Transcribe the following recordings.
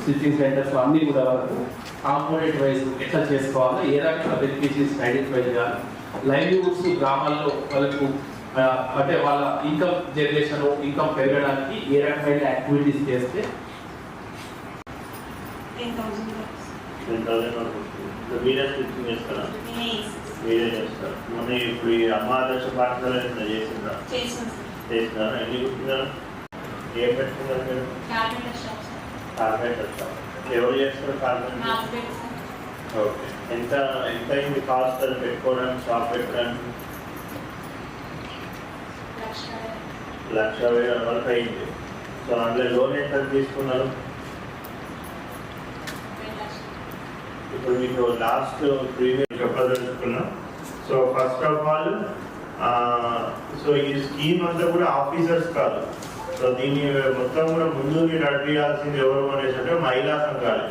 Stitching centres అన్నీ కూడా వాళ్ళకు కాంపోనెంట్ వైజ్ ఎట్లా చేసుకోవాలో ఏ రకంగా బెనిఫిషరీస్ ఐడెంటిఫై చేయాలి. లైవ్లీహుడ్స్ గ్రామాల్లో వాళ్ళకు అంటే వాళ్ళ ఇన్కమ్ జనరేషన్ ఇన్కమ్ పెరగడానికి ఏ రకమైన యాక్టివిటీస్ చేస్తే మీరే స్టిచ్చింగ్ చేస్తారా? మీరే చేస్తారు? మొన్న ఇప్పుడు ఈ అమ్మాదర్శ పాఠశాల చేసిందా. చేసాం చేసినారా? ఎన్ని కుట్టినారు ఏం పెట్టుకున్నారు మీరు? వస్తాం ఎవరు చేస్తారు హస్బెండ్ ఓకే ఎంత ఎంత అయింది కాస్ట్ అది పెట్టుకోవడానికి షాప్ పెట్టడానికి లక్ష వేల వరకు అయింది. సో అందులో లోన్ ఎంత తీసుకున్నారు? ఇప్పుడు మీకు లాస్ట్ ప్రీమియం చెప్పదలుచుకున్నా so first of all so ఈ స్కీమ్ అంతా కూడా ఆఫీసర్స్ కాదు. సో దీన్ని మొత్తం కూడా ముందుకి నడిపించాల్సింది ఎవరు అనేసి అంటే మహిళా సంఘాలు.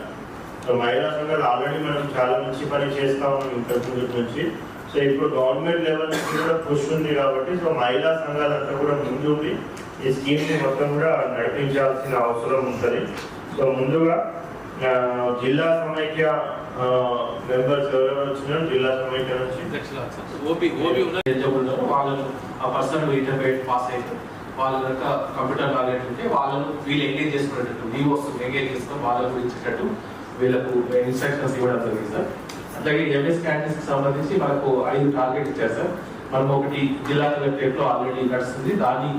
సో మహిళా సంఘాలు ఆల్రెడీ మనం చాలా మంచి పని చేస్తా ఉన్నాం ఇంతకు ముందు నుంచి. సో ఇప్పుడు గవర్నమెంట్ లెవెల్ నుంచి కూడా పుష్ ఉంది కాబట్టి సో మహిళా సంఘాలంతా కూడా ముందుండి ఈ స్కీమ్ని మొత్తం కూడా నడిపించాల్సిన అవసరం ఉంటుంది. సో ముందుగా జిల్లా సమైక్య మెంబర్స్ ఎవరెవరు వచ్చినారు జిల్లా సమైక్య నుంచి. వాళ్ళను ఆ పర్సన్ ఇంటర్మీడియట్ పాస్ అయితే. వాళ్ళ యొక్క కంప్యూటర్ నాలెడ్జ్ ఉంటే వాళ్ళను వీళ్ళు ఎంగేజ్ చేసుకునేటట్టు వస్తువు ఎంగేజ్ చేసుకుని వాళ్ళ ఇచ్చేటట్టు వీళ్ళకు ఇన్స్ట్రక్షన్స్ ఇవ్వడం జరిగింది సార్. అట్లాగే ఎంఎస్ క్యాంటీన్స్కి సంబంధించి మనకు ఐదు టార్గెట్ ఇచ్చారు సార్. మనం ఒకటి జిల్లా కలెక్టరేట్లో ఆల్రెడీ నడుస్తుంది. దాన్ని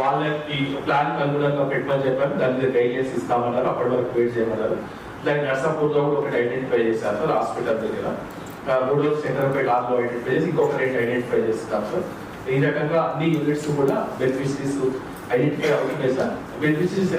వాళ్ళకి ప్లాన్ అనుగుణంగా పెట్టమని చెప్పారు. దాని మీద గైడ్లైన్స్ ఇస్తామన్నారు. అప్పటి వరకు వెయిట్ చేయమన్నారు. దాని నర్సాపూర్లో కూడా ఒకటి ఐడెంటిఫై చేశారు సార్ హాస్పిటల్ దగ్గర. ఆ, మూడో సెంటర్పేట ఆర్లో ఐడెంటిఫై చేసి ఇంకొక రెండు ఐడెంటిఫై చేస్తాం సార్. ఈ రకంగా అన్ని యూనిట్స్ కూడా బెనిఫిషరీస్ ఐడెంటిఫై అవుతున్నాయి సార్. బెనిఫిషరీస్